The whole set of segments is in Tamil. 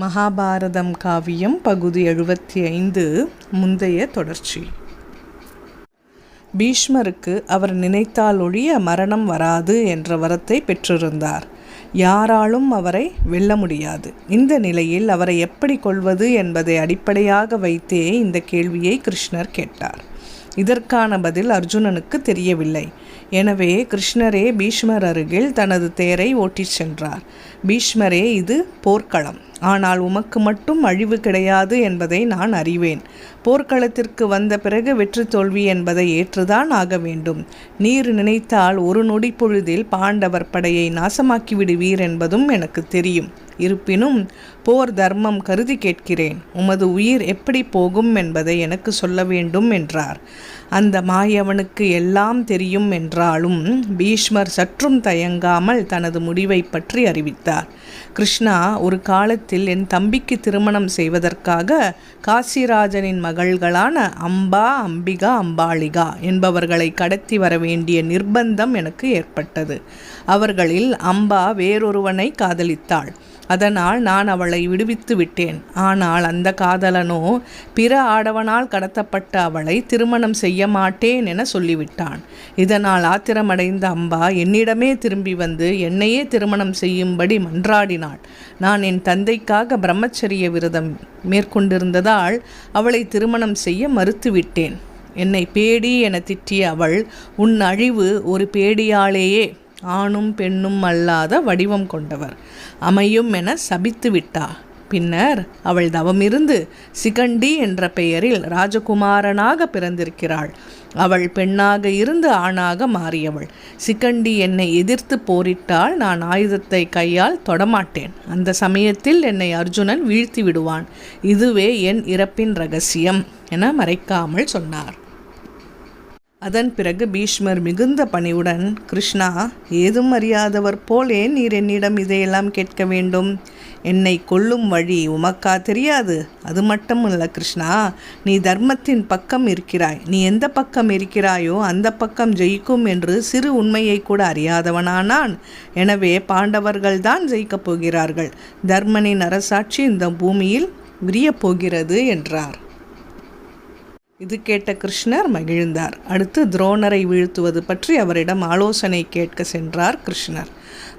மகாபாரதம் காவியம் பகுதி எழுபத்தி ஐந்து முந்தைய தொடர்ச்சி. பீஷ்மருக்கு அவர் நினைத்தால் ஒழிய மரணம் வராது என்ற வரத்தை பெற்றிருந்தார். யாராலும் அவரை வெல்ல முடியாது. இந்த நிலையில் அவரை எப்படி கொள்வது என்பதை அடிப்படையாக வைத்தே இந்த கேள்வியை கிருஷ்ணர் கேட்டார். இதற்கான பதில் அர்ஜுனனுக்கு தெரியவில்லை. எனவே கிருஷ்ணரே பீஷ்மர் அருகில் தனது தேரை ஓட்டிச் சென்றார். பீஷ்மரே இது போர்க்களம். ஆனால் உமக்கு மட்டும் அழிவு கிடையாது என்பதை நான் அறிவேன். போர்க்களத்திற்கு வந்த பிறகு வெற்றி தோல்வி என்பதை ஏற்றுதான் ஆக வேண்டும். நீர் நினைத்தால் ஒரு நொடி பொழுதில் பாண்டவர் படையை நாசமாக்கி விடுவீர் என்பதும் எனக்கு தெரியும். இருப்பினும் போர் தர்மம் கருதி கேட்கிறேன். உமது உயிர் எப்படி போகும் என்பதை எனக்கு சொல்ல வேண்டும் என்றார். அந்த மாயவனுக்கு எல்லாம் தெரியும் என்றாலும் பீஷ்மர் சற்றும் தயங்காமல் தனது முடிவை பற்றி அறிவித்தார். கிருஷ்ணா ஒரு காலத்தில் என் தம்பிக்கு திருமணம் செய்வதற்காக காசிராஜனின் மகள்களான அம்பா அம்பிகா அம்பாளிகா என்பவர்களை கடத்தி வர வேண்டிய நிர்பந்தம் எனக்கு ஏற்பட்டது. அவர்களில் அம்பா வேறொருவனை காதலித்தாள். அதனால் நான் அவளை விடுவித்து விட்டேன். ஆனால் அந்த காதலனோ பிற ஆடவனால் கடத்தப்பட்ட அவளை திருமணம் செய்ய மாட்டேன் என சொல்லிவிட்டான். இதனால் ஆத்திரமடைந்த அம்பா என்னிடமே திரும்பி வந்து என்னையே திருமணம் செய்யும்படி மன்றாடினாள். நான் என் தந்தைக்காக பிரம்மச்சரிய விரதம் மேற்கொண்டிருந்ததால் அவளை திருமணம் செய்ய மறுத்துவிட்டேன் என்னை பேடி என திட்டிய அவள் உன் அழிவு ஒரு பேடியாலேயே ஆணும் பெண்ணும் அல்லாத வடிவம் கொண்டவர். அமையும் என சபித்து விட்டா. பின்னர் அவள் தவமிருந்து சிகண்டி என்ற பெயரில் ராஜகுமாரனாக பிறந்திருக்கிறாள். அவள் பெண்ணாக இருந்து ஆணாக மாறியவள். சிகண்டி என்னை எதிர்த்து போரிட்டால் நான் ஆயுதத்தை கையால் தொடமாட்டேன். அந்த சமயத்தில் என்னை அர்ஜுனன் வீழ்த்தி விடுவான். இதுவே என் இறப்பின் ரகசியம் என மறைக்காமல் சொன்னார். அதன் பிறகு பீஷ்மர் மிகுந்த பணிவுடன் கிருஷ்ணா ஏதும் அறியாதவர் போலே நீர் என்னிடம் இதையெல்லாம் கேட்க வேண்டும். என்னை கொல்லும் வழி உமக்கா தெரியாது. அது மட்டும் இல்லை கிருஷ்ணா நீ தர்மத்தின் பக்கம் இருக்கிறாய். நீ எந்த பக்கம் இருக்கிறாயோ அந்த பக்கம் ஜெயிக்கும் என்று சிறு உண்மையை கூட அறியாதவனானான். எனவே பாண்டவர்கள் தான் ஜெயிக்கப் போகிறார்கள். தர்மனின் அரசாட்சி இந்த பூமியில் விரியப் போகிறது என்றார். இது கேட்ட கிருஷ்ணர் மகிழ்ந்தார். அடுத்து துரோணரை வீழ்த்துவது பற்றி அவரிடம் ஆலோசனை கேட்க சென்றார் கிருஷ்ணர்.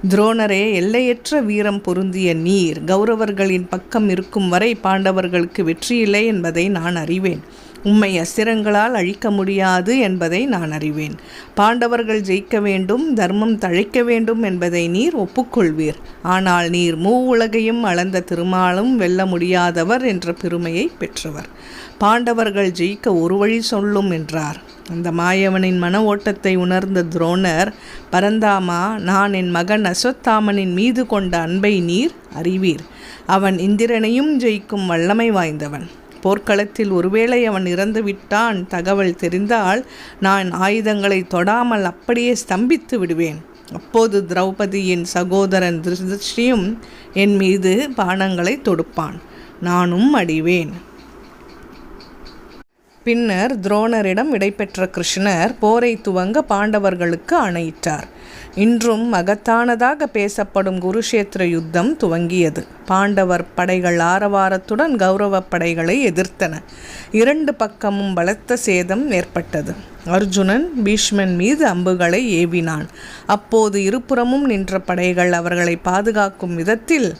துரோணரே எல்லையற்ற வீரம் பொருந்திய நீர் கௌரவர்களின் பக்கம் இருக்கும் வரை பாண்டவர்களுக்கு வெற்றியில்லை என்பதை நான் அறிவேன். உம்மை அஸ்திரங்களால் அழிக்க முடியாது என்பதை நான் அறிவேன். பாண்டவர்கள் ஜெயிக்க வேண்டும் தர்மம் தழைக்க வேண்டும் என்பதை நீர் ஒப்புக்கொள்வீர். ஆனால் நீர் மூ உலகையும் அளந்த திருமாலும் வெல்ல முடியாதவர் என்ற பெருமையை பெற்றவர். பாண்டவர்கள் ஜெயிக்க ஒரு வழி சொல்லும் என்றார். அந்த மாயவனின் மன ஓட்டத்தை உணர்ந்த துரோணர் பரந்தாமா நான் என் மகன் அஸ்வத்தாமனின் மீது கொண்ட அன்பை நீர் அறிவீர். அவன் இந்திரனையும் ஜெயிக்கும் வல்லமை வாய்ந்தவன். போர்க்களத்தில் ஒருவேளை அவன் இறந்து விட்டான் தகவல் தெரிந்தால் நான் ஆயுதங்களை தொடாமல் அப்படியே ஸ்தம்பித்து விடுவேன். அப்போது திரௌபதியின் சகோதரன் திருஷ்டியும் என் மீது பானங்களை தொடுப்பான். நானும் அடிவேன். பின்னர் துரோணரிடம் விடைபெற்ற கிருஷ்ணர் போரை துவங்க பாண்டவர்களுக்கு ஆணையிட்டார். இன்றும் மகத்தானதாக பேசப்படும் குருஷேத்திர யுத்தம் துவங்கியது. பாண்டவர் படைகள் ஆரவாரத்துடன் கௌரவ படைகளை எதிர்த்தன. இரண்டு பக்கமும் பலத்த சேதம் ஏற்பட்டது. அர்ஜுனன் பீஷ்மன் மீது அம்புகளை ஏவினான். அப்போது இருபுறமும் நின்ற படைகள் அவர்களை பாதுகாக்கும் விதத்தில்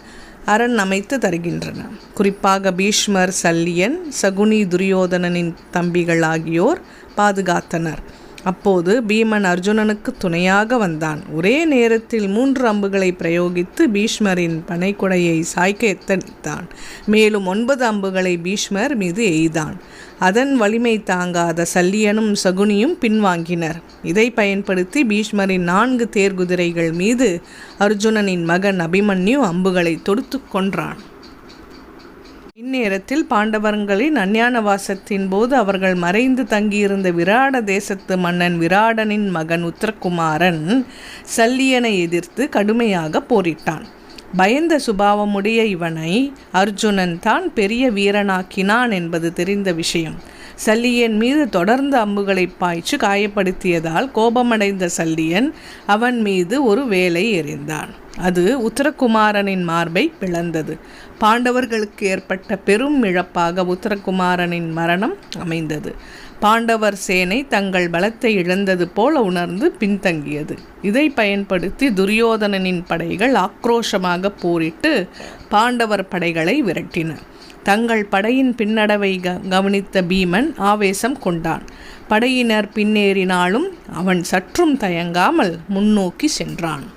அரண் அமைத்து தருகின்றன. குறிப்பாக பீஷ்மர் சல்லியன் சகுனி துரியோதனனின் தம்பிகள் ஆகியோர் பாதுகாத்தனர். அப்போது பீமன் அர்ஜுனனுக்கு துணையாக வந்தான். ஒரே நேரத்தில் மூன்று அம்புகளை பிரயோகித்து பீஷ்மரின் பனைக்குடையை சாய்க்க எத்தனித்தான். மேலும் ஒன்பது அம்புகளை பீஷ்மர் மீது எய்தான். அதன் வலிமை தாங்காத சல்லியனும் சகுனியும் பின்வாங்கினர். இதை பயன்படுத்தி பீஷ்மரின் நான்கு தேர்குதிரைகள் மீது அர்ஜுனனின் மகன் அபிமன்யு அம்புகளை தொடுத்து கொன்றான். இந்நேரத்தில் பாண்டவர்களின் அஞ்ஞானவாசத்தின் போது அவர்கள் மறைந்து தங்கியிருந்த விராட தேசத்து மன்னன் விராடனின் மகன் உத்தரகுமாரன் சல்லியனை எதிர்த்து கடுமையாக போரிட்டான். பயந்த சுபாவமுடைய இவனை அர்ஜுனன் தான் பெரிய வீரனாக்கினான் என்பது தெரிந்த விஷயம். சல்லியன் மீது தொடர்ந்து அம்புகளை பாய்ச்சு காயப்படுத்தியதால் கோபமடைந்த சல்லியன் அவன் மீது ஒரு வேலை எறிந்தான். அது உத்தரகுமாரனின் மார்பை பிளந்தது. பாண்டவர்களுக்கு ஏற்பட்ட பெரும் இழப்பாக உத்தரகுமாரனின் மரணம் அமைந்தது. பாண்டவர் சேனை தங்கள் பலத்தை இழந்தது போல உணர்ந்து பின்தங்கியது. இதை பயன்படுத்தி துரியோதனனின் படைகள் ஆக்ரோஷமாக போரிட்டு பாண்டவர் படைகளை விரட்டின. தங்கள் படையின் பின்னடவை க கவனித்த பீமன் ஆவேசம் கொண்டான். படையினர் பின்னேறினாலும் அவன் சற்றும் தயங்காமல் முன்னோக்கி சென்றான்.